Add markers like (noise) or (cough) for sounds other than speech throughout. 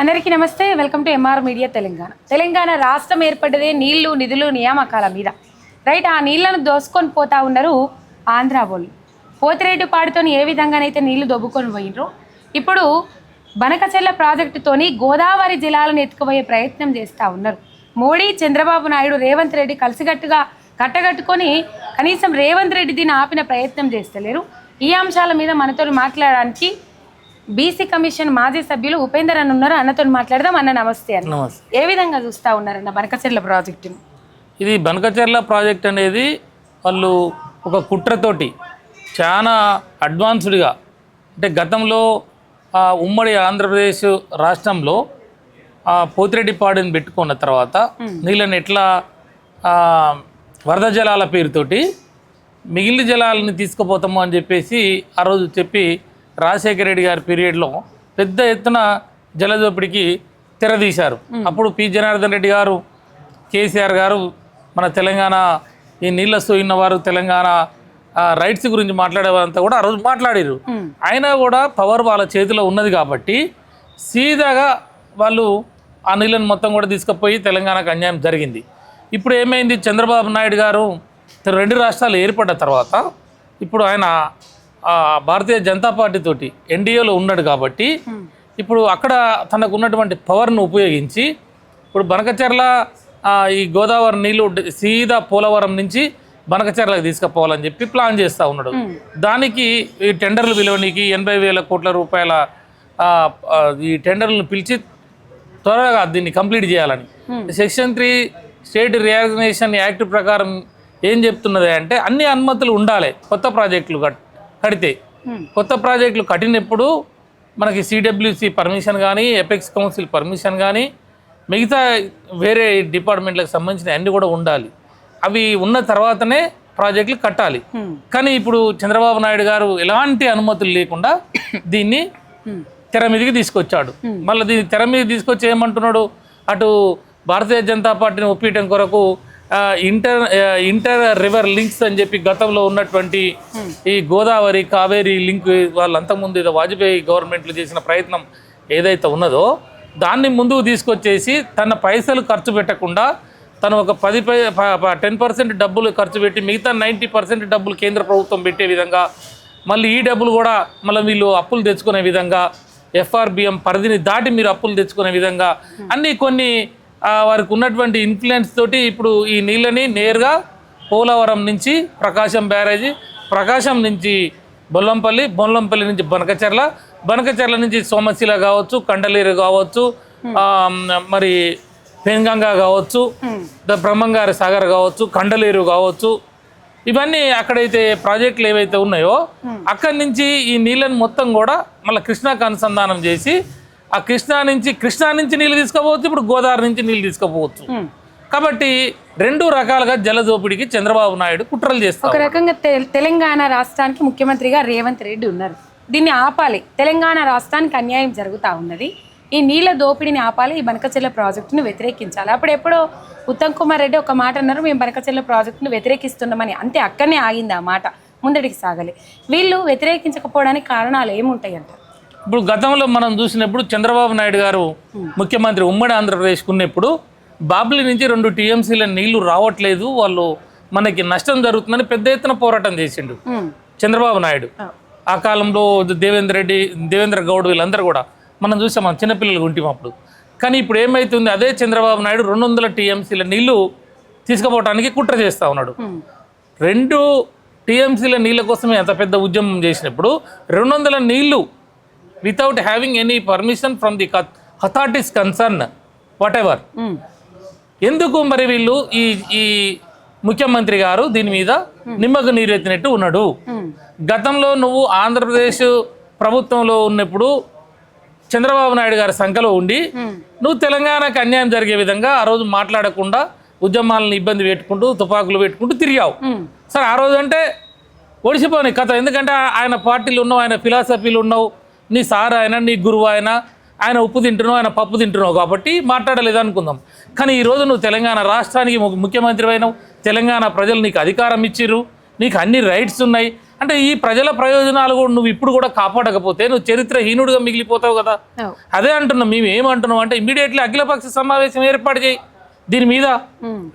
అందరికీ నమస్తే. Welcome to MR media Telangana. Telangana రాష్ట్రం ఏర్పడ్డదే నీళ్ళు నిధులు నియామకాల మీద. రైట్ ఆ నీళ్ళను దోసుకొని పోతా ఉన్నారు ఆంధ్ర వాళ్ళు. పోతిరెడ్డి పాడుతోని ఏ విధంగానైతే నీళ్ళు దొబ్బుకొని పోయినరు ఇప్పుడు బనకచెల్ల ప్రాజెక్టుతోని గోదావరి జిల్లాలను ఎత్తుకుపోయే ప్రయత్నం చేస్తూ ఉన్నారు. మోడీ చంద్రబాబు నాయుడు రేవంత్ రెడ్డి కలిసికట్టుగా కట్టగట్టుకొని కనీసం రేవంత్ రెడ్డి దీన్ని ఆపిన ప్రయత్నం చేస్తలేరు. ఈ అంశాల మీద మనతో మాట్లాడడానికి బీసీ కమిషన్ మాజీ సభ్యులు ఉపేందర్ అని ఉన్నారు? అన్నతో మాట్లాడదాం. అన్న నమస్తే అన్న. నమస్తే. ఏ విధంగా చూస్తా ఉన్నారన్న బనకచెర్ల ప్రాజెక్టును? ఇది బనకచెర్ల ప్రాజెక్ట్ అనేది వాళ్ళు ఒక కుట్రతోటి చాలా అడ్వాన్స్డ్గా అంటే గతంలో ఆ ఉమ్మడి ఆంధ్రప్రదేశ్ రాష్ట్రంలో ఆ పోతిరెడ్డిపాడుని పెట్టుకున్న తర్వాత నీళ్ళని ఎట్లా వరద జలాల పేరుతోటి మిగిలిన జలాలని తీసుకుపోతాము అని చెప్పేసి ఆ రోజు చెప్పి రాజశేఖర రెడ్డి గారి పీరియడ్లో పెద్ద ఎత్తున జలదోపిడికి తెరదీశారు. అప్పుడు పి. జనార్దన్ రెడ్డి గారు కేసీఆర్ గారు మన తెలంగాణ ఈ నీళ్ళ సోయిన వారు తెలంగాణ రైట్స్ గురించి మాట్లాడేవారంతా కూడా ఆ రోజు మాట్లాడారు అయినా కూడా పవర్ వాళ్ళ చేతిలో ఉన్నది కాబట్టి సీదాగా వాళ్ళు ఆ నీళ్ళని మొత్తం కూడా తీసుకుపోయి తెలంగాణకు అన్యాయం జరిగింది. ఇప్పుడు ఏమైంది? చంద్రబాబు నాయుడు గారు రెండు రాష్ట్రాలు ఏర్పడ్డ తర్వాత ఇప్పుడు ఆయన భారతీయ జనతా పార్టీ తోటి ఎన్డీఏలో ఉన్నాడు కాబట్టి ఇప్పుడు అక్కడ తనకు ఉన్నటువంటి పవర్ను ఉపయోగించి ఇప్పుడు బనకచెర్ల ఈ గోదావరి నీళ్ళు సీదా పోలవరం నుంచి బనకచెర్లకు తీసుకుపోవాలని చెప్పి ప్లాన్ చేస్తూ ఉన్నాడు. దానికి ఈ టెండర్లు విలువనికి ఎనభై వేల కోట్ల రూపాయల ఈ టెండర్లను పిలిచి త్వరగా దీన్ని కంప్లీట్ చేయాలని. Section three state reorganisation act ప్రకారం ఏం చెప్తున్నది అంటే అన్ని అనుమతులు ఉండాలి కొత్త ప్రాజెక్టులు కట్ కడితే కొత్త ప్రాజెక్టులు కట్టినప్పుడు మనకి సిడబ్ల్యూసి పర్మిషన్ కానీ ఎపెక్స్ కౌన్సిల్ పర్మిషన్ కానీ మిగతా వేరే డిపార్ట్మెంట్లకు సంబంధించిన అన్ని కూడా ఉండాలి. అవి ఉన్న తర్వాతనే ప్రాజెక్టులు కట్టాలి. కానీ ఇప్పుడు చంద్రబాబు నాయుడు గారు ఎలాంటి అనుమతులు లేకుండా (coughs) దీన్ని తెర మీదకి తీసుకొచ్చాడు. మళ్ళీ దీన్ని తెర మీద తీసుకొచ్చి ఏమంటున్నాడు? అటు భారతీయ జనతా పార్టీని ఒప్పించడం కొరకు ఇంటర్ ఇంటర్ రివర్ లింక్స్ అని చెప్పి గతంలో ఉన్నటువంటి ఈ గోదావరి కావేరి లింక్ వాళ్ళు ముందు ఏదో వాజ్పేయి గవర్నమెంట్లు చేసిన ప్రయత్నం ఏదైతే ఉన్నదో దాన్ని ముందుకు తీసుకొచ్చేసి తన పైసలు ఖర్చు పెట్టకుండా తను ఒక పది పై టెన్ పర్సెంట్ డబ్బులు ఖర్చు పెట్టి మిగతా నైంటీ పర్సెంట్ డబ్బులు కేంద్ర ప్రభుత్వం పెట్టే విధంగా మళ్ళీ ఈ డబ్బులు కూడా మళ్ళీ వీళ్ళు అప్పులు తెచ్చుకునే విధంగా ఎఫ్ఆర్బిఎం పరిధిని దాటి మీరు అప్పులు తెచ్చుకునే విధంగా అన్నీ కొన్ని వారికి ఉన్నటువంటి ఇన్ఫ్లుయెన్స్ తోటి ఇప్పుడు ఈ నీళ్ళని నేరుగా పోలవరం నుంచి ప్రకాశం బ్యారేజీ ప్రకాశం నుంచి బొల్లంపల్లి బొల్లంపల్లి నుంచి బనకచెర్ల బనకచెర్ల నుంచి సోమశిల కావచ్చు కండలేరు కావచ్చు ఆ, మరి పెన్గంగా కావచ్చు ద బ్రహ్మంగారి సాగర్ కావచ్చు కండలేరు కావచ్చు ఇవన్నీ అక్కడైతే ప్రాజెక్టులు ఏవైతే ఉన్నాయో అక్కడి నుంచి ఈ నీళ్ళని మొత్తం కూడా మళ్ళీ కృష్ణాకు అనుసంధానం చేసి ఆ కృష్ణా నుంచి కృష్ణా నుంచి నీళ్ళు తీసుకోపోవచ్చు ఇప్పుడు గోదావరి నుంచి నీళ్ళు తీసుకోపోవచ్చు. కాబట్టి రెండు రకాలుగా జలదోపిడికి చంద్రబాబు నాయుడు కుట్రలు చేస్తారు ఒక రకంగా తెలంగాణ రాష్ట్రానికి ముఖ్యమంత్రిగా రేవంత్ రెడ్డి ఉన్నారు. దీన్ని ఆపాలి. తెలంగాణ రాష్ట్రానికి అన్యాయం జరుగుతూ ఉన్నది. ఈ నీళ్ళ దోపిడీని ఆపాలి. ఈ బనకచెల్ల ప్రాజెక్టును వ్యతిరేకించాలి. అప్పుడు ఎప్పుడో ఉత్తమ్ కుమార్ రెడ్డి ఒక మాట అన్నారు మేము బనకచెల్ల ప్రాజెక్టును వ్యతిరేకిస్తున్నామని. అంతే అక్కడనే ఆగింది ఆ మాట. ముందడికి సాగలి. వీళ్ళు వ్యతిరేకించకపోవడానికి కారణాలు ఏముంటాయి అంటారు ఇప్పుడు గతంలో మనం చూసినప్పుడు చంద్రబాబు నాయుడు గారు ముఖ్యమంత్రి ఉమ్మడి ఆంధ్రప్రదేశ్కు ఉన్నప్పుడు బాబ్లీ నుంచి రెండు టీఎంసీల నీళ్ళు రావట్లేదు వాళ్ళు మనకి నష్టం జరుగుతుందని పెద్ద ఎత్తున పోరాటం చేసిండు చంద్రబాబు నాయుడు. ఆ. కాలంలో దేవేంద్ర రెడ్డి దేవేంద్ర గౌడ్ వీళ్ళందరూ కూడా మనం చూసాం మనం చిన్నపిల్లలు ఉంటాం అప్పుడు. కానీ ఇప్పుడు ఏమైతుంది అదే చంద్రబాబు నాయుడు రెండు వందల టీఎంసీల నీళ్ళు తీసుకుపోవడానికి కుట్ర చేస్తూ ఉన్నాడు. రెండు టీఎంసీల నీళ్ళ కోసమే అంత పెద్ద ఉద్యమం చేసినప్పుడు రెండు వందల నీళ్ళు without having any permission from the authorities concern whatever ఎందుకు మరి వీళ్ళు ఈ ఈ ముఖ్యమంత్రి గారు దీని మీద నిమ్మకు నీరెత్తినట్టు ఉన్నాడు? గతంలో నువ్వు ఆంధ్రప్రదేశ్ ప్రభుత్వంలో ఉన్నప్పుడు చంద్రబాబు నాయుడు గారి సంఖలో ఉండి నువ్వు తెలంగాణకు అన్యాయం జరిగే విధంగా ఆ రోజు మాట్లాడకుండా ఉద్యమాలను ఇబ్బంది పెట్టుకుంటూ తుపాకులు పెట్టుకుంటూ తిరిగావు. సరే ఆ రోజు అంటే ఒడిసిపోని కథ. ఎందుకంటే ఆయన పార్టీలు ఉన్నావు ఆయన ఫిలాసఫీలు ఉన్నావు. నీ సార్ ఆయన నీ గురువు ఆయన ఆయన ఉప్పు తింటున్నావు ఆయన పప్పు తింటున్నావు కాబట్టి మాట్లాడలేదు అనుకుందాం కానీ ఈరోజు నువ్వు తెలంగాణ రాష్ట్రానికి ముఖ్యమంత్రి అయినావు తెలంగాణ ప్రజలు నీకు అధికారం ఇచ్చిర్రు నీకు అన్ని రైట్స్ ఉన్నాయి. అంటే ఈ ప్రజల ప్రయోజనాలు కూడా నువ్వు ఇప్పుడు కూడా కాపాడకపోతే నువ్వు చరిత్రహీనుడిగా మిగిలిపోతావు కదా. అదే అంటున్నాం మేము ఏమంటున్నాం అంటే ఇమీడియట్లీ అఖిలపక్ష సమావేశం ఏర్పాటు చేయి. దీని మీద.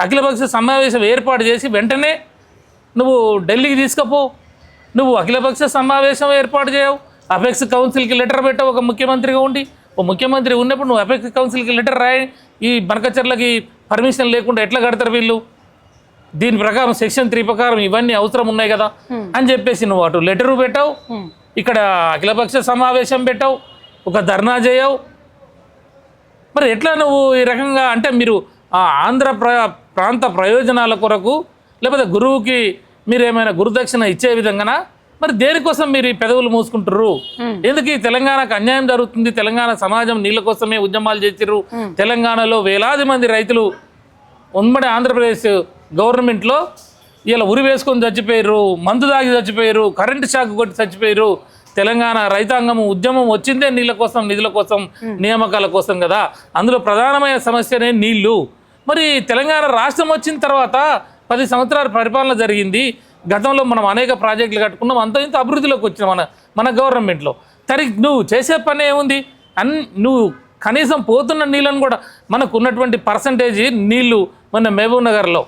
అఖిలపక్ష సమావేశం ఏర్పాటు చేసి వెంటనే నువ్వు ఢిల్లీకి తీసుకపో. నువ్వు అఖిలపక్ష సమావేశం ఏర్పాటు చేయవు. అపెక్స్ కౌన్సిల్కి లెటర్ పెట్టావు ఒక ముఖ్యమంత్రిగా ఉండి. ఓ ముఖ్యమంత్రి ఉన్నప్పుడు నువ్వు అపెక్స్ కౌన్సిల్కి లెటర్ రాయి. ఈ బనకచర్లకి పర్మిషన్ లేకుండా ఎట్లా కడతారు వీళ్ళు? దీని ప్రకారం సెక్షన్ త్రీ ప్రకారం ఇవన్నీ అవసరం ఉన్నాయి కదా? అని చెప్పేసి నువ్వు అటు లెటరు పెట్టావు. ఇక్కడ అఖిలపక్ష సమావేశం పెట్టావు. ఒక ధర్నా చేయవు. మరి ఎట్లా నువ్వు ఈ రకంగా అంటే మీరు ఆ ఆంధ్ర ప్ర ప్రాంత ప్రయోజనాల కొరకు లేకపోతే గురువుకి మీరు ఏమైనా గురుదక్షిణ ఇచ్చే విధంగానా? మరి దేనికోసం మీరు ఈ పెదవులు మూసుకుంటారు. ఎందుకు ఈ తెలంగాణకు అన్యాయం జరుగుతుంది? తెలంగాణ సమాజం నీళ్ళ కోసమే ఉద్యమాలు చేసిర్రు. తెలంగాణలో వేలాది మంది రైతులు ఉమ్మడి ఆంధ్రప్రదేశ్ గవర్నమెంట్లో ఇలా ఉరి వేసుకొని చచ్చిపోయారు మందు దాగి చచ్చిపోయారు కరెంటు షాక్ కొట్టి చచ్చిపోయారు తెలంగాణ రైతాంగం ఉద్యమం వచ్చిందే నీళ్ళ కోసం నిధుల కోసం నియామకాల కోసం కదా. అందులో ప్రధానమైన సమస్యనే నీళ్ళు మరి తెలంగాణ రాష్ట్రం వచ్చిన తర్వాత పది సంవత్సరాల పరిపాలన జరిగింది. గతంలో మనం అనేక ప్రాజెక్టులు కట్టుకున్నాం అంత ఇంత అభివృద్ధిలోకి వచ్చిన మన మన గవర్నమెంట్లో. తరి నువ్వు చేసే పని ఏముంది? అన్ నువ్వు కనీసం పోతున్న నీళ్ళను కూడా మనకు ఉన్నటువంటి పర్సంటేజ్ నీళ్ళు మన మహబూబ్ నగర్లో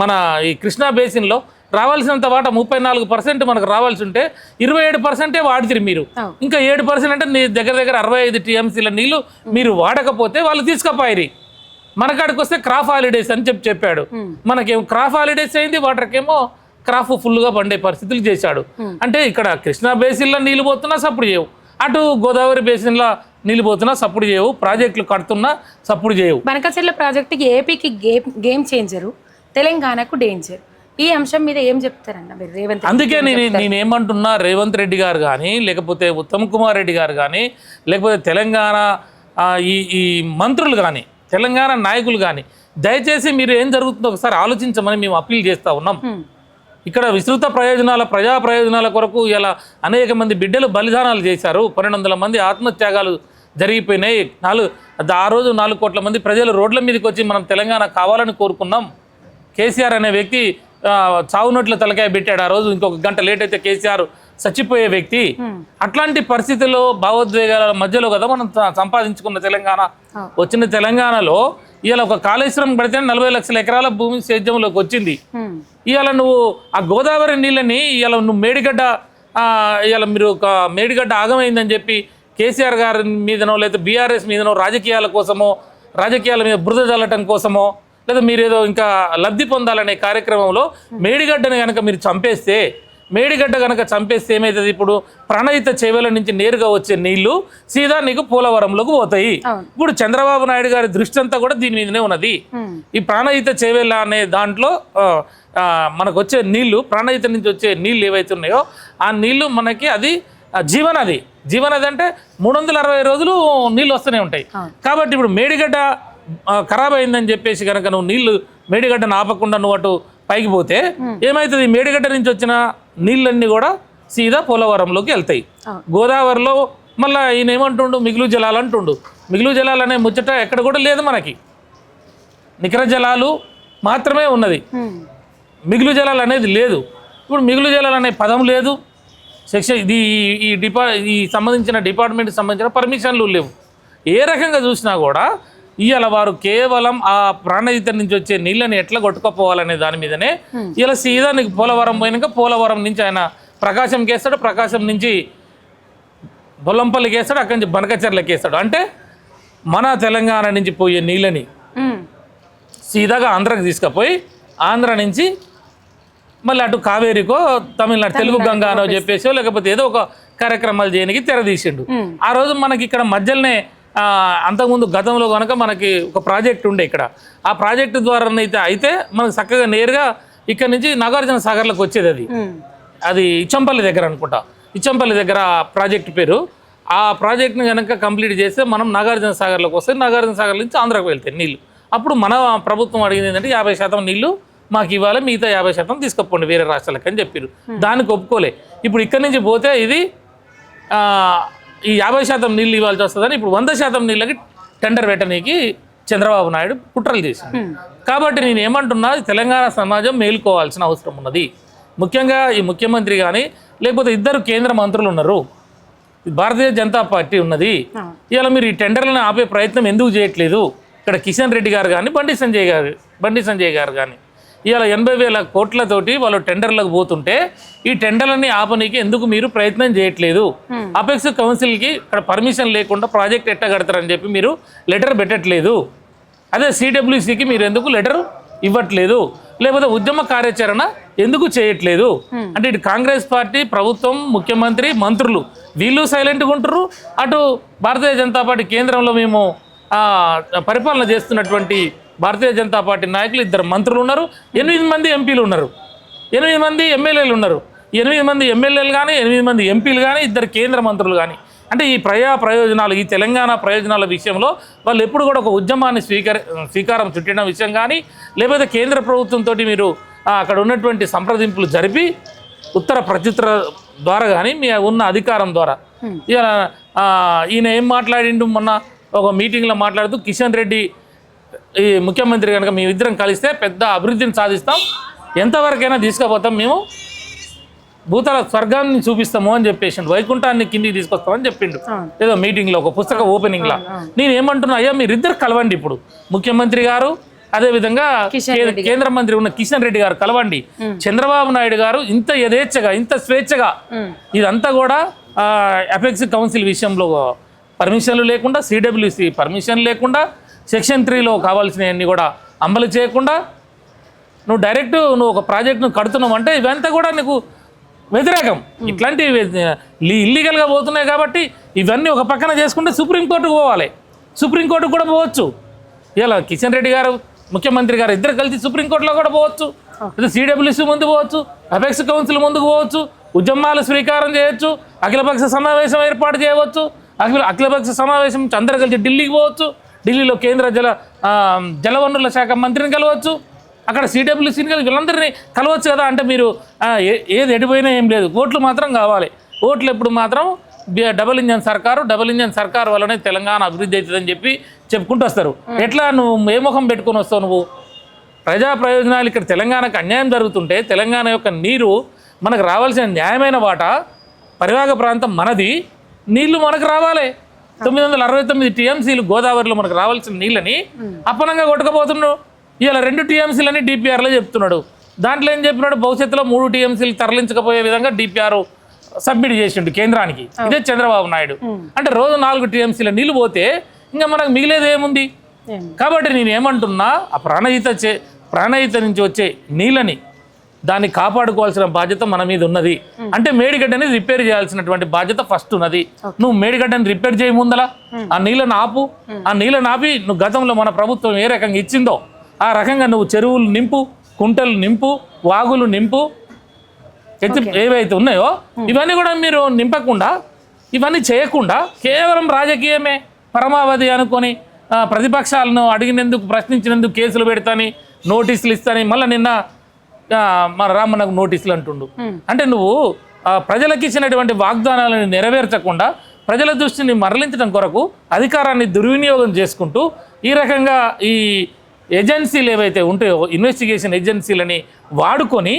మన ఈ కృష్ణా బేసిన్లో రావాల్సినంత వాట ముప్పై నాలుగు పర్సెంట్ మనకు రావాల్సి ఉంటే ఇరవై ఏడు పర్సెంటే వాడితిరి మీరు. ఇంకా ఏడు పర్సెంట్ అంటే నీ దగ్గర దగ్గర అరవై ఐదు టీఎంసీల నీళ్ళు మీరు వాడకపోతే వాళ్ళు తీసుకుపోయిరి. మనకాడికి వస్తే క్రాప్ హాలిడేస్ అని చెప్పి చెప్పాడు. మనకేమో క్రాప్ హాలిడేస్ అయింది వాటర్కేమో క్రాప్ ఫుల్గా పండే పరిస్థితులు చేశాడు. అంటే ఇక్కడ కృష్ణా బేసిన్లో నీళ్ళు పోతున్నా సప్పుడు చేయవు. అటు గోదావరి బేసిన్లో నీళ్ళు పోతున్నా సప్పుడు చేయవు. ప్రాజెక్టులు కడుతున్నా సప్పుడు చేయవు. బనకచెర్ల ప్రాజెక్టుకి ఏపీకి గేమ్ గేమ్ చేంజరు తెలంగాణకు డేంజర్. ఈ అంశం మీద ఏం చెప్తారన్న మీరు? రేవంత్? అందుకే నేను నేనేమంటున్నా రేవంత్ రెడ్డి గారు కానీ లేకపోతే ఉత్తమ్ కుమార్ రెడ్డి గారు కానీ లేకపోతే తెలంగాణ ఈ ఈ మంత్రులు కానీ తెలంగాణ నాయకులు కానీ దయచేసి మీరు ఏం జరుగుతుందో ఒకసారి ఆలోచించమని మేము అప్పీల్ చేస్తూ ఉన్నాం. ఇక్కడ విస్తృత ప్రయోజనాల ప్రజా ప్రయోజనాల కొరకు ఇలా అనేక మంది బిడ్డలు బలిదానాలు చేశారు. పన్నెండు వందల మంది ఆత్మత్యాగాలు జరిగిపోయినాయి. నాలుగు ఆ రోజు నాలుగు కోట్ల మంది ప్రజలు రోడ్ల మీదకి వచ్చి మనం తెలంగాణ కావాలని కోరుకున్నాం. కేసీఆర్ అనే వ్యక్తి ఆ, చావు నోట్ల తలకాయ పెట్టాడు ఆ రోజు. ఇంకొక గంట లేట్ అయితే కేసీఆర్ చచ్చిపోయే వ్యక్తి. అట్లాంటి పరిస్థితుల్లో భావోద్వేగాల మధ్యలో కదా మనం సంపాదించుకున్న తెలంగాణ. వచ్చిన తెలంగాణలో ఇవాళ ఒక కాళేశ్వరం పడితే నలభై లక్షల ఎకరాల భూమి సేద్యంలోకి వచ్చింది. ఇవాళ నువ్వు ఆ గోదావరి నీళ్ళని ఇవాళ నువ్వు మేడిగడ్డ ఇవాళ మీరు ఒక మేడిగడ్డ ఆగమైందని చెప్పి కేసీఆర్ గారి మీదనో లేదా బీఆర్ఎస్ మీదనో రాజకీయాల కోసమో రాజకీయాల మీద బురద చల్లటం కోసమో లేదా మీరు ఏదో ఇంకా లబ్ధి పొందాలనే కార్యక్రమంలో మేడిగడ్డని కనుక మీరు చంపేస్తే మేడిగడ్డ కనుక చంపేస్తే ఏమవుతుంది ఇప్పుడు ప్రణయిత చెవుల నుంచి నేరుగా వచ్చే నీళ్ళు సీదా నీకు పోలవరంలోకి పోతాయి. ఇప్పుడు చంద్రబాబు నాయుడు గారి దృష్టి అంతా కూడా దీని మీదనే ఉన్నది. ఈ ప్రాణహిత చేవేళ్ళ అనే దాంట్లో మనకు వచ్చే నీళ్ళు ప్రాణహిత నుంచి వచ్చే నీళ్ళు ఏవైతే ఉన్నాయో ఆ నీళ్ళు మనకి అది జీవనది. జీవనది అంటే మూడు వందల అరవై రోజులు నీళ్ళు వస్తూనే ఉంటాయి. కాబట్టి ఇప్పుడు మేడిగడ్డ ఖరాబ్ అయిందని చెప్పేసి కనుక నువ్వు నీళ్ళు మేడిగడ్డను ఆపకుండా నువ్వు అటు పైకి పోతే ఏమవుతుంది మేడిగడ్డ నుంచి వచ్చిన నీళ్ళన్నీ కూడా సీదా పోలవరంలోకి వెళ్తాయి. గోదావరిలో మళ్ళీ ఈయన ఏమంటుండు? మిగులు జలాలు అంటుండు. మిగులు జలాలు అనే ముచ్చట ఎక్కడ కూడా లేదు మనకి. నికర జలాలు మాత్రమే ఉన్నది. మిగులు జలాలు అనేది లేదు. ఇప్పుడు మిగులు జలాలు అనే పదం లేదు. సెక్షన్ ఇది ఈ- డిపా ఈ సంబంధించిన డిపార్ట్మెంట్కి సంబంధించిన పర్మిషన్లు లేవు. ఏ రకంగా చూసినా కూడా ఇవాళ వారు కేవలం ఆ ప్రాణహిత నుంచి వచ్చే నీళ్ళని ఎట్లా కొట్టుకోపోవాలనే దాని మీదనే ఇలా సీదా నీకు పోలవరం పోయినాక పోలవరం నుంచి ఆయన ప్రకాశంకి వేస్తాడు ప్రకాశం నుంచి బొల్లంపల్లికి వేస్తాడు అక్కడి నుంచి బనకచర్లకి వేస్తాడు అంటే మన తెలంగాణ నుంచి పోయే నీళ్ళని. సీదాగా ఆంధ్రాకి తీసుకుపోయి ఆంధ్ర నుంచి మళ్ళీ అటు కావేరికో తమిళనాడు తెలుగు గంగా అనో చెప్పేసో లేకపోతే ఏదో ఒక కార్యక్రమాలు చేయడానికి తెరదీసిండు. ఆ రోజు మనకి ఇక్కడ మధ్యలోనే అంతకుముందు గతంలో కనుక మనకి ఒక ప్రాజెక్ట్ ఉండే ఇక్కడ. ఆ ప్రాజెక్టు ద్వారా అయితే అయితే మనకు చక్కగా నేరుగా ఇక్కడ నుంచి నాగార్జున సాగర్లకు వచ్చేది అది. అది ఇచ్చంపల్లి దగ్గర అనుకుంటా. ఇచ్చంపల్లి దగ్గర ప్రాజెక్ట్ పేరు. ఆ ప్రాజెక్ట్ని కనుక కంప్లీట్ చేస్తే మనం నాగార్జున సాగర్లోకి వస్తే నాగార్జున సాగర్ నుంచి ఆంధ్రాకు వెళ్తాయి నీళ్ళు అప్పుడు మన ప్రభుత్వం అడిగింది ఏంటంటే యాభై శాతం నీళ్ళు మాకు ఇవ్వాలి మిగతా యాభై శాతం తీసుకపోండి వేరే రాష్ట్రాలకు అని చెప్పారు దానికి ఒప్పుకోలే. ఇప్పుడు ఇక్కడి నుంచి పోతే ఇది ఈ యాభై శాతం నీళ్ళు ఇవ్వాల్సి వస్తుందని ఇప్పుడు వంద శాతం నీళ్ళకి టెండర్ పెట్టనీకి చంద్రబాబు నాయుడు కుట్రలు చేసింది కాబట్టి నేను ఏమంటున్నా తెలంగాణ సమాజం మేలుకోవాల్సిన అవసరం ఉన్నది. ముఖ్యంగా ఈ ముఖ్యమంత్రి కానీ లేకపోతే ఇద్దరు కేంద్ర మంత్రులు ఉన్నారు. భారతీయ జనతా పార్టీ ఉన్నది. ఇవాళ మీరు ఈ టెండర్లను ఆపే ప్రయత్నం ఎందుకు చేయట్లేదు? ఇక్కడ కిషన్ రెడ్డి గారు కానీ బండి సంజయ్ గారు బండి సంజయ్ గారు కానీ ఇవాళ ఎనభై వేల కోట్లతోటి వాళ్ళు టెండర్లకు పోతుంటే ఈ టెండర్లని ఆపనీకి ఎందుకు మీరు ప్రయత్నం చేయట్లేదు? అపెక్స్ కౌన్సిల్కి ఇక్కడ పర్మిషన్ లేకుండా ప్రాజెక్ట్ ఎట్ట కడతారని చెప్పి మీరు లెటర్ పెట్టట్లేదు. అదే సిడబ్ల్యూసికి మీరు ఎందుకు లెటర్ ఇవ్వట్లేదు? లేకపోతే ఉద్యమ కార్యాచరణ ఎందుకు చేయట్లేదు? అంటే ఇటు కాంగ్రెస్ పార్టీ ప్రభుత్వం ముఖ్యమంత్రి మంత్రులు వీళ్ళు సైలెంట్గా ఉంటారు అటు భారతీయ జనతా పార్టీ కేంద్రంలో మేము పరిపాలన చేస్తున్నటువంటి భారతీయ జనతా పార్టీ నాయకులు ఇద్దరు మంత్రులు ఉన్నారు ఎనిమిది మంది ఎంపీలు ఉన్నారు. ఎనిమిది మంది ఎమ్మెల్యేలు ఉన్నారు. ఎనిమిది మంది ఎమ్మెల్యేలు కానీ ఎనిమిది మంది ఎంపీలు కానీ ఇద్దరు కేంద్ర మంత్రులు కానీ అంటే ఈ ప్రజా ప్రయోజనాలు ఈ తెలంగాణ ప్రయోజనాల విషయంలో వాళ్ళు ఎప్పుడు కూడా ఒక ఉద్యమాన్ని స్వీకరి స్వీకారం చుట్టిన విషయం కానీ లేకపోతే కేంద్ర ప్రభుత్వంతో మీరు అక్కడ ఉన్నటువంటి సంప్రదింపులు జరిపి ఉత్తర ప్రత్యుత్తర ద్వారా కానీ మీ ఉన్న అధికారం ద్వారా. ఇక ఆ, ఈయన ఏం మాట్లాడిండు మొన్న? ఒక మీటింగ్లో మాట్లాడుతూ కిషన్ రెడ్డి ఈ ముఖ్యమంత్రి కనుక మేము ఇద్దరం కలిస్తే పెద్ద అభివృద్ధిని సాధిస్తాం. ఎంతవరకైనా తీసుకుపోతాం మేము. భూతల స్వర్గాన్ని చూపిస్తాము అని చెప్పేసిండు. వైకుంఠాన్ని కిందికి తీసుకొస్తామని చెప్పిండు. ఏదో మీటింగ్లో ఒక పుస్తక ఓపెనింగ్లో నేను ఏమంటున్నా అయ్యా మీరిద్దరు కలవండి ఇప్పుడు. ముఖ్యమంత్రి గారు అదేవిధంగా కేంద్ర మంత్రి ఉన్న కిషన్ రెడ్డి గారు కలవండి. చంద్రబాబు నాయుడు గారు ఇంత యథేచ్ఛగా ఇంత స్వేచ్ఛగా ఇదంతా కూడా అపెక్స్ కౌన్సిల్ విషయంలో పర్మిషన్లు లేకుండా సిడబ్ల్యూసి పర్మిషన్ లేకుండా సెక్షన్ త్రీలో కావాల్సినవన్నీ కూడా అమలు చేయకుండా నువ్వు డైరెక్ట్ నువ్వు ఒక ప్రాజెక్ట్ను కడుతున్నావు అంటే ఇవంతా కూడా నీకు వ్యతిరేకం. ఇట్లాంటివి ఇల్లీగల్గా పోతున్నాయి కాబట్టి ఇవన్నీ ఒక పక్కన చేసుకుంటే సుప్రీంకోర్టుకు పోవాలి. సుప్రీంకోర్టుకు కూడా పోవచ్చు. ఇలా కిషన్ రెడ్డి గారు ముఖ్యమంత్రి గారు ఇద్దరు కలిసి సుప్రీంకోర్టులో కూడా పోవచ్చు. లేదా సిడబ్ల్యూసి ముందు పోవచ్చు. అపెక్స్ కౌన్సిల్ ముందుకు పోవచ్చు. ఉద్యమాలు స్వీకారం చేయొచ్చు. అఖిలపక్ష సమావేశం ఏర్పాటు చేయవచ్చు. అఖిల అఖిలపక్ష సమావేశం నుంచి అందరు కలిసి ఢిల్లీకి పోవచ్చు. ఢిల్లీలో కేంద్ర జల జలవనరుల శాఖ మంత్రిని కలవచ్చు. అక్కడ సిడబ్ల్యూసీని కలిసి వీళ్ళందరినీ కలవచ్చు కదా. అంటే మీరు ఏది ఎడిపోయినా ఏం లేదు. ఓట్లు మాత్రం కావాలి. ఓట్లు ఎప్పుడు మాత్రం డబుల్ ఇంజన్ సర్కారు డబుల్ ఇంజన్ సర్కారు వల్లనే తెలంగాణ అభివృద్ధి అవుతుందని చెప్పి చెప్పుకుంటూ వస్తారు. ఎట్లా నువ్వు ఏ ముఖం పెట్టుకొని వస్తావు నువ్వు? ప్రజా ప్రయోజనాలు ఇక్కడ తెలంగాణకు అన్యాయం జరుగుతుంటే తెలంగాణ యొక్క నీరు మనకు రావాల్సిన న్యాయమైన వాటా పరివాహక ప్రాంతం మనది. నీళ్ళు మనకు రావాలి. తొమ్మిది వందల అరవై తొమ్మిది టీఎంసీలు గోదావరిలో మనకు రావాల్సిన నీళ్ళని అప్పనంగా కొట్టుకుపోతున్నాడు ఇవాళ రెండు టీఎంసీలని డిపిఆర్లో చెప్తున్నాడు. దాంట్లో ఏం చెప్పినాడు? భవిష్యత్తులో మూడు టీఎంసీలు తరలించకపోయే విధంగా డిపిఆర్ సబ్మిట్ చేసిండు కేంద్రానికి. ఇదే చంద్రబాబు నాయుడు. అంటే రోజు నాలుగు టీఎంసీల నీళ్ళు పోతే ఇంకా మనకు మిగిలేది ఏముంది? కాబట్టి నేను ఏమంటున్నా? ఆ ప్రాణహిత చే ప్రాణహిత నుంచి వచ్చే నీళ్ళని దాన్ని కాపాడుకోవాల్సిన బాధ్యత మన మీద ఉన్నది. అంటే మేడిగడ్డని రిపేర్ చేయాల్సినటువంటి బాధ్యత ఫస్ట్ ఉన్నది. నువ్వు మేడిగడ్డని రిపేర్ చేయ ముందలా. ఆ నీళ్ళని ఆపు. ఆ నీళ్ళని ఆపి నువ్వు గతంలో మన ప్రభుత్వం ఏ రకంగా ఇచ్చిందో ఆ రకంగా నువ్వు చెరువులు నింపు కుంటలు నింపు వాగులు నింపు ఎత్తి ఏవైతే ఉన్నాయో ఇవన్నీ కూడా మీరు నింపకుండా ఇవన్నీ చేయకుండా కేవలం రాజకీయమే పరమావధి అనుకొని ప్రతిపక్షాలను అడిగినందుకు ప్రశ్నించినందుకు కేసులు పెడతాని నోటీసులు ఇస్తాని మళ్ళీ నిన్న మన రామన్నకు నోటీసులు అంటుండు. అంటే నువ్వు ప్రజలకు ఇచ్చినటువంటి వాగ్దానాలను నెరవేర్చకుండా ప్రజల దృష్టిని మరలించడం కొరకు అధికారాన్ని దుర్వినియోగం చేసుకుంటూ ఈ రకంగా ఈ ఏజెన్సీలు ఏవైతే ఉంటాయో ఇన్వెస్టిగేషన్ ఏజెన్సీలని వాడుకొని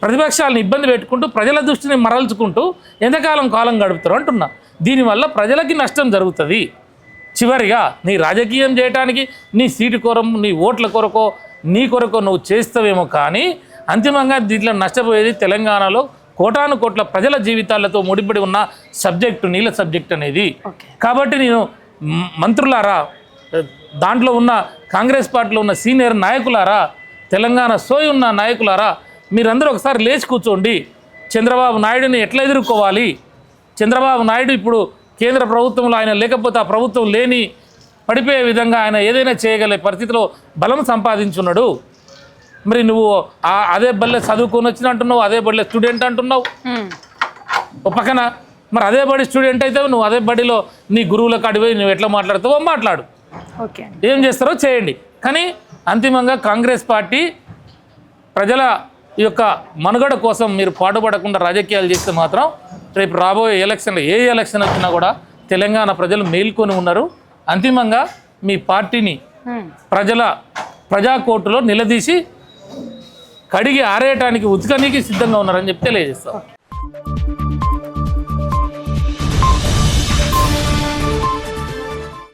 ప్రతిపక్షాలను ఇబ్బంది పెట్టుకుంటూ ప్రజల దృష్టిని మరల్చుకుంటూ ఎంతకాలం కాలం గడుపుతారు అంటున్నా. దీనివల్ల ప్రజలకి నష్టం జరుగుతుంది. చివరిగా నీ రాజకీయం చేయడానికి నీ సీటు కొరం నీ ఓట్ల కొరకో నీ కొరకో నువ్వు చేస్తావేమో కానీ అంతిమంగా దీంట్లో నష్టపోయేది తెలంగాణలో కోటాను కోట్ల ప్రజల జీవితాలతో ముడిపడి ఉన్న సబ్జెక్టు నీళ్ళ సబ్జెక్ట్ అనేది. కాబట్టి నేను మంత్రులారా దాంట్లో ఉన్న కాంగ్రెస్ పార్టీలో ఉన్న సీనియర్ నాయకులారా తెలంగాణ సోయి ఉన్న నాయకులారా మీరందరూ ఒకసారి లేచి కూర్చోండి. చంద్రబాబు నాయుడుని ఎట్లా ఎదుర్కోవాలి? చంద్రబాబు నాయుడు ఇప్పుడు కేంద్ర ప్రభుత్వంలో ఆయన లేకపోతే ఆ ప్రభుత్వం లేని పడిపోయే విధంగా ఆయన ఏదైనా చేయగల పరిస్థితిలో బలం సంపాదించున్నాడు. మరి నువ్వు ఆ- అదే బల్లె చదువుకొని వచ్చిన అంటున్నావు అదే బల్లె స్టూడెంట్ అంటున్నావు. ఒక పక్కన మరి అదే బడి స్టూడెంట్ అయితే నువ్వు అదే బడిలో నీ గురువుల కాడిపోయి నువ్వు ఎట్లా మాట్లాడుతావో మాట్లాడు. ఏం చేస్తారో చేయండి. కానీ అంతిమంగా కాంగ్రెస్ పార్టీ ప్రజల యొక్క మనుగడ కోసం మీరు పాటుపడకుండా రాజకీయాలు చేస్తే మాత్రం రేపు రాబోయే ఎలక్షన్లో ఏ ఎలక్షన్ వచ్చినా కూడా తెలంగాణ ప్రజలు మేల్కొని ఉన్నారు. అంతిమంగా మీ పార్టీని. ప్రజల ప్రజా కోర్టులో నిలదీసి కడిగి ఆరేయటానికి ఉతకనీకి సిద్ధంగా ఉన్నారని చెప్పి తెలియజేస్తాం